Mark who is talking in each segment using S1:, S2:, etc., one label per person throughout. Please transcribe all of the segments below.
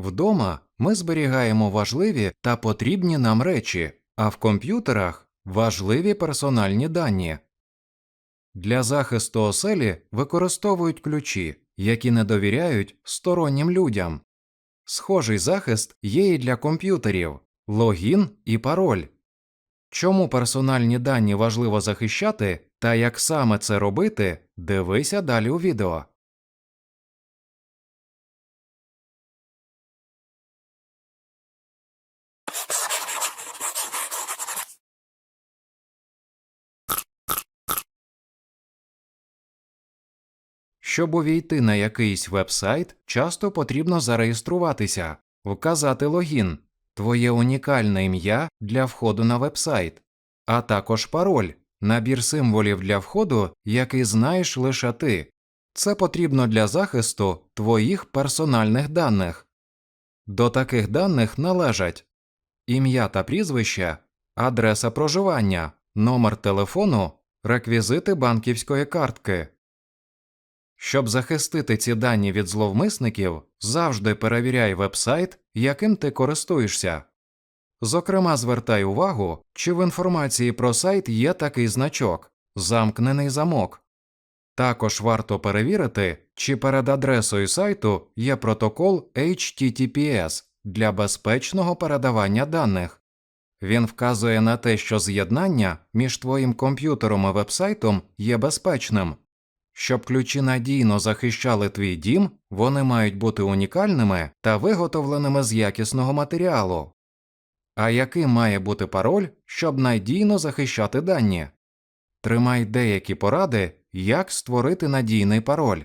S1: Вдома ми зберігаємо важливі та потрібні нам речі, а в комп'ютерах важливі персональні дані. Для захисту оселі використовують ключі, які не довіряють стороннім людям. Схожий захист є і для комп'ютерів логін і пароль. Чому персональні дані важливо захищати та як саме це робити, дивися далі у відео. Щоб увійти на якийсь вебсайт, часто потрібно зареєструватися, вказати логін, твоє унікальне ім'я для входу на вебсайт, а також пароль, набір символів для входу, який знаєш лише ти. Це потрібно для захисту твоїх персональних даних. До таких даних належать ім'я та прізвище, адреса проживання, номер телефону, реквізити банківської картки. Щоб захистити ці дані від зловмисників, завжди перевіряй вебсайт, яким ти користуєшся. Зокрема, звертай увагу, чи в інформації про сайт є такий значок замкнений замок. Також варто перевірити, чи перед адресою сайту є протокол HTTPS для безпечного передавання даних. Він вказує на те, що з'єднання між твоїм комп'ютером і вебсайтом є безпечним. Щоб ключі надійно захищали твій дім, вони мають бути унікальними та виготовленими з якісного матеріалу. А яким має бути пароль, щоб надійно захищати дані? Тримай деякі поради, як створити надійний пароль.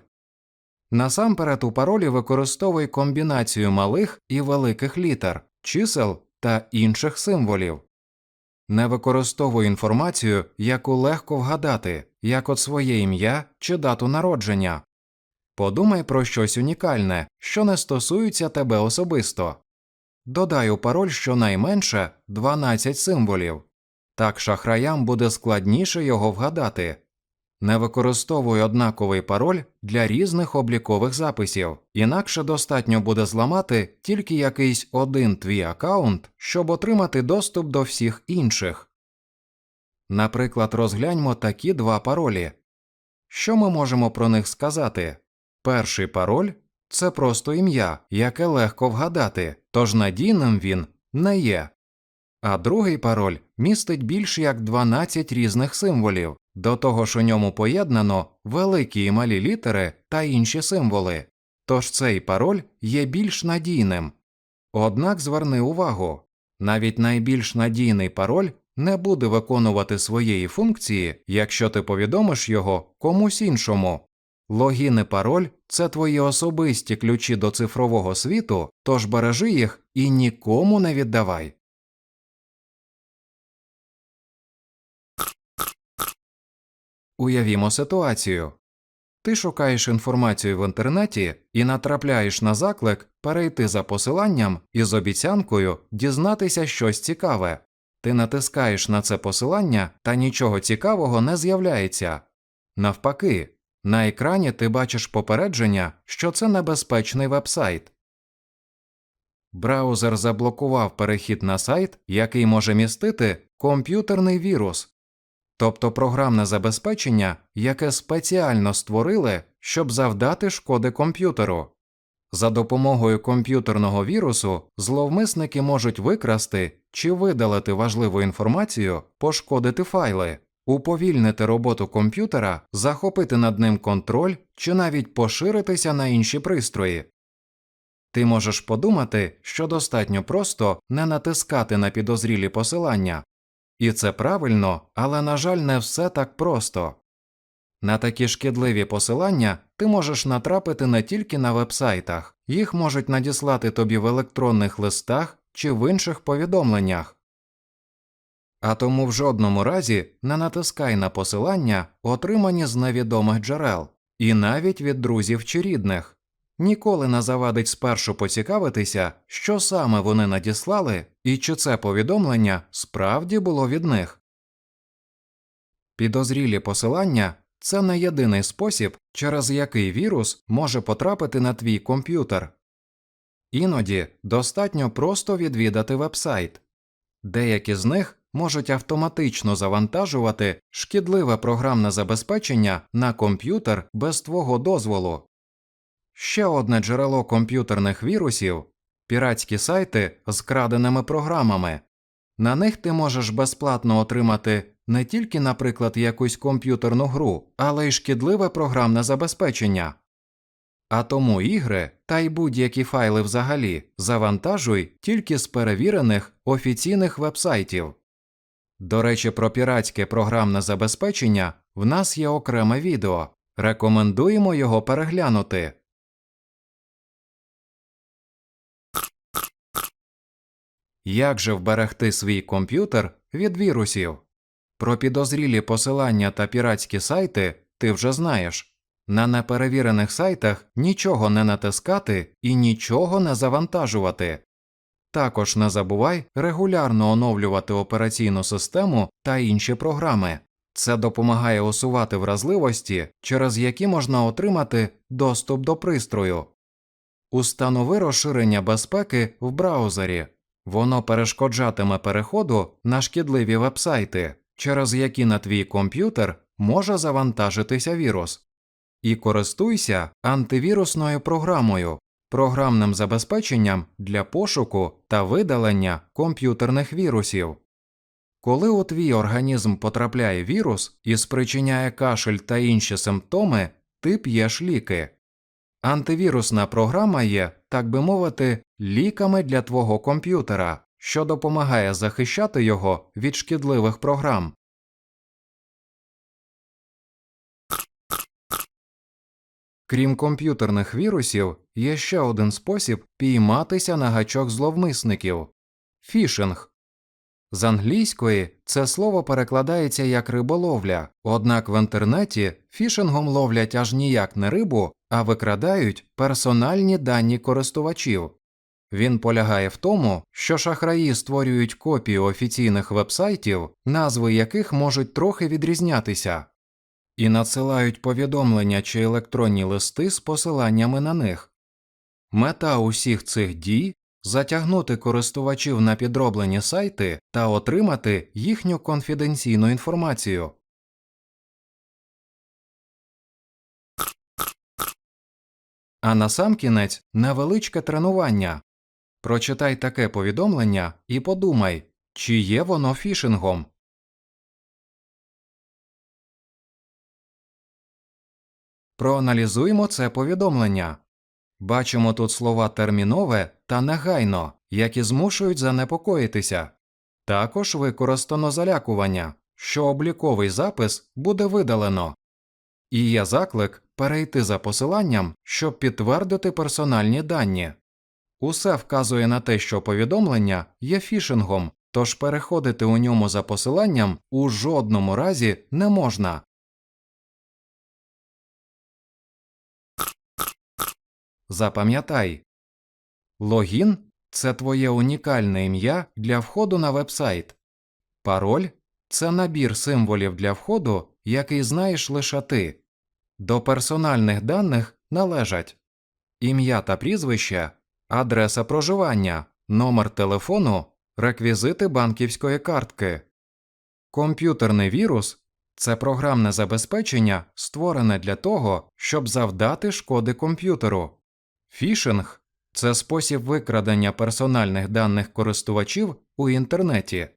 S1: Насамперед у паролі використовуй комбінацію малих і великих літер, чисел та інших символів. Не використовуй інформацію, яку легко вгадати, як от своє ім'я чи дату народження. Подумай про щось унікальне, що не стосується тебе особисто. Додай у пароль щонайменше 12 символів. Так шахраям буде складніше його вгадати. Не використовуй однаковий пароль для різних облікових записів, інакше достатньо буде зламати тільки якийсь один твій аккаунт, щоб отримати доступ до всіх інших. Наприклад, розгляньмо такі два паролі. Що ми можемо про них сказати? Перший пароль це просто ім'я, яке легко вгадати, тож надійним він не є. А другий пароль містить більш як 12 різних символів, до того ж у ньому поєднано великі і малі літери та інші символи, тож цей пароль є більш надійним. Однак зверни увагу навіть найбільш надійний пароль не буде виконувати своєї функції, якщо ти повідомиш його комусь іншому. Логін і пароль це твої особисті ключі до цифрового світу, тож бережи їх і нікому не віддавай. Уявімо ситуацію. Ти шукаєш інформацію в інтернеті і натрапляєш на заклик перейти за посиланням із обіцянкою дізнатися щось цікаве. Ти натискаєш на це посилання та нічого цікавого не з'являється. Навпаки, на екрані ти бачиш попередження, що це небезпечний вебсайт. Браузер заблокував перехід на сайт, який може містити комп'ютерний вірус, тобто програмне забезпечення, яке спеціально створили, щоб завдати шкоди комп'ютеру. За допомогою комп'ютерного вірусу зловмисники можуть викрасти чи видалити важливу інформацію, пошкодити файли, уповільнити роботу комп'ютера, захопити над ним контроль чи навіть поширитися на інші пристрої. Ти можеш подумати, що достатньо просто не натискати на підозрілі посилання, і це правильно, але, на жаль, не все так просто. На такі шкідливі посилання ти можеш натрапити не тільки на вебсайтах, їх можуть надіслати тобі в електронних листах чи в інших повідомленнях. А тому в жодному разі не натискай на посилання, отримані з невідомих джерел, і навіть від друзів чи рідних. Ніколи не завадить спершу поцікавитися, що саме вони надіслали і чи це повідомлення справді було від них. Підозрілі посилання це не єдиний спосіб, через який вірус може потрапити на твій комп'ютер. Іноді достатньо просто відвідати вебсайт. Деякі з них можуть автоматично завантажувати шкідливе програмне забезпечення на комп'ютер без твого дозволу. Ще одне джерело комп'ютерних вірусів піратські сайти з краденими програмами. На них ти можеш безплатно отримати не тільки, наприклад, якусь комп'ютерну гру, але й шкідливе програмне забезпечення. А тому ігри та й будь-які файли взагалі завантажуй тільки з перевірених офіційних вебсайтів. До речі, про піратське програмне забезпечення в нас є окреме відео. Рекомендуємо його переглянути. Як же вберегти свій комп'ютер від вірусів? Про підозрілі посилання та піратські сайти ти вже знаєш. На неперевірених сайтах нічого не натискати і нічого не завантажувати. Також не забувай регулярно оновлювати операційну систему та інші програми. Це допомагає усувати вразливості, через які можна отримати доступ до пристрою. Установи розширення безпеки в браузері. Воно перешкоджатиме переходу на шкідливі вебсайти, через які на твій комп'ютер може завантажитися вірус. І користуйся антивірусною програмою, програмним забезпеченням для пошуку та видалення комп'ютерних вірусів. Коли у твій організм потрапляє вірус і спричиняє кашель та інші симптоми, ти п'єш ліки. Антивірусна програма є, так би мовити, ліками для твого комп'ютера, що допомагає захищати його від шкідливих програм. Крім комп'ютерних вірусів, є ще один спосіб пійматися на гачок зловмисників фішинг. З англійської це слово перекладається як риболовля, однак в інтернеті фішингом ловлять аж ніяк не рибу, а викрадають персональні дані користувачів. Він полягає в тому, що шахраї створюють копії офіційних вебсайтів, назви яких можуть трохи відрізнятися, і надсилають повідомлення чи електронні листи з посиланнями на них. Мета усіх цих дій затягнути користувачів на підроблені сайти та отримати їхню конфіденційну інформацію. А насамкінець невеличке тренування. Прочитай таке повідомлення і подумай, чи є воно фішингом. Проаналізуймо це повідомлення. Бачимо тут слова термінове та негайно, які змушують занепокоїтися. Також використано залякування, що обліковий запис буде видалено. І є заклик перейти за посиланням, щоб підтвердити персональні дані. Усе вказує на те, що повідомлення є фішингом, тож переходити у ньому за посиланням у жодному разі не можна. Запам'ятай логін це твоє унікальне ім'я для входу на вебсайт. Пароль це набір символів для входу, який знаєш лише ти. До персональних даних належать ім'я та прізвище, адреса проживання, номер телефону, реквізити банківської картки. Комп'ютерний вірус це програмне забезпечення, створене для того, щоб завдати шкоди комп'ютеру. Фішинг це спосіб викрадення персональних даних користувачів у інтернеті.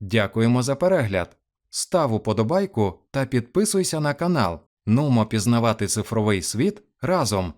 S1: Дякуємо за перегляд. Став уподобайку та підписуйся на канал. Нумо пізнавати цифровий світ разом.